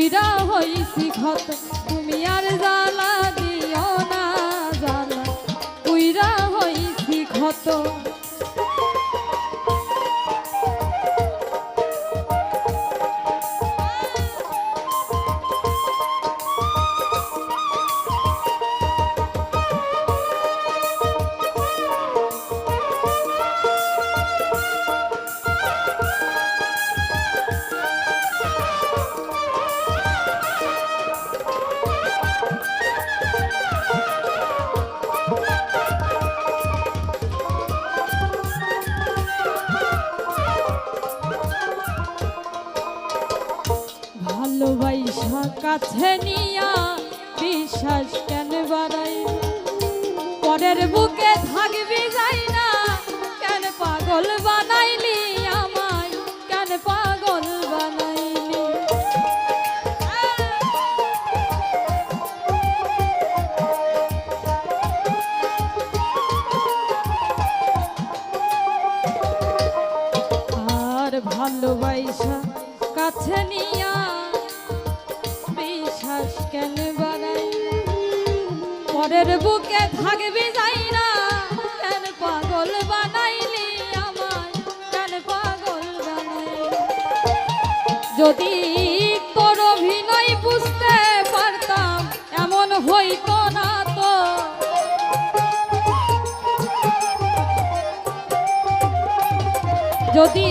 পুইরা হইছি ক্ষত। তুমি আর কাছে নিয়া বিশ্বাস কেন বাড়াই? পরের বুকে থাকবি যাই না কেন পাগল বানাইলি পরের বুকে থাকবি যাই না। কেন পাগল বানাইলি আমায়? কেন পাগল বানাইলি? যদি তোর অভিনয় বুঝতে পারতাম, এমন হইতো না তো। যদি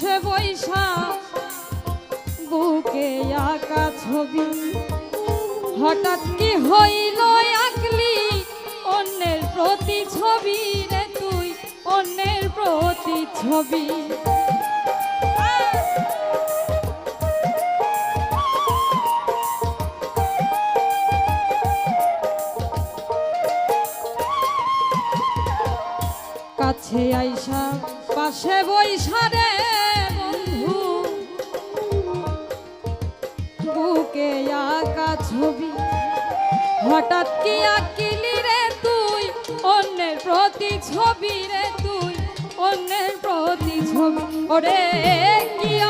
পাশে বৈশা, বুকে আঁকা ছবি। হঠাৎ কি হইল আঁকলি অন্যের প্রতি ছবি রে তুই, অন্যের প্রতি ছবি। কাছে আইসা, পাশে বৈশা ছবি। হঠাৎ কি আকিলি রে তুই? অন্যের প্রতি ছবি রে তুই। অন্যের প্রতি ছবি। ওরে, কি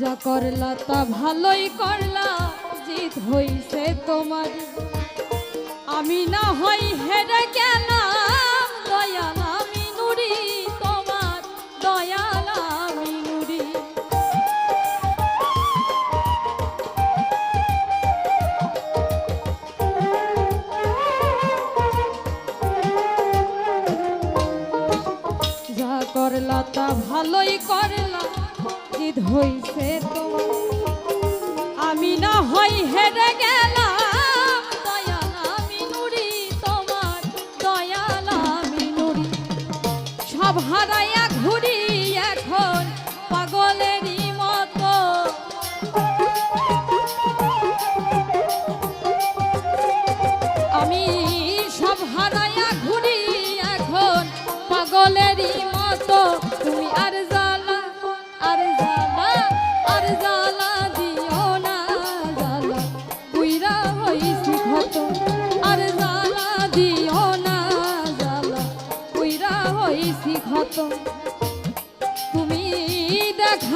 যা করলা তা ভালোই করলা, জিত হইছে তোমার। আমি না হই হেরে গেলাম, দয়াল আমি নুরি তোমার, দয়ালা না হয় হেরে গেল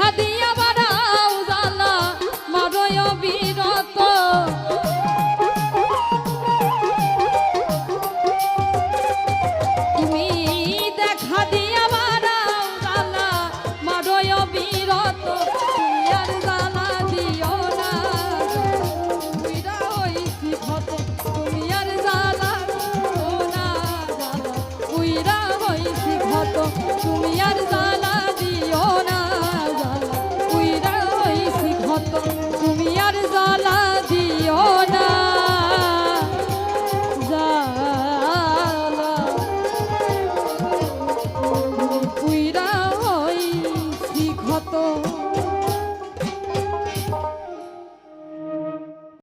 দেখা দিয়া বাড়াও জালা মারয় বিরত।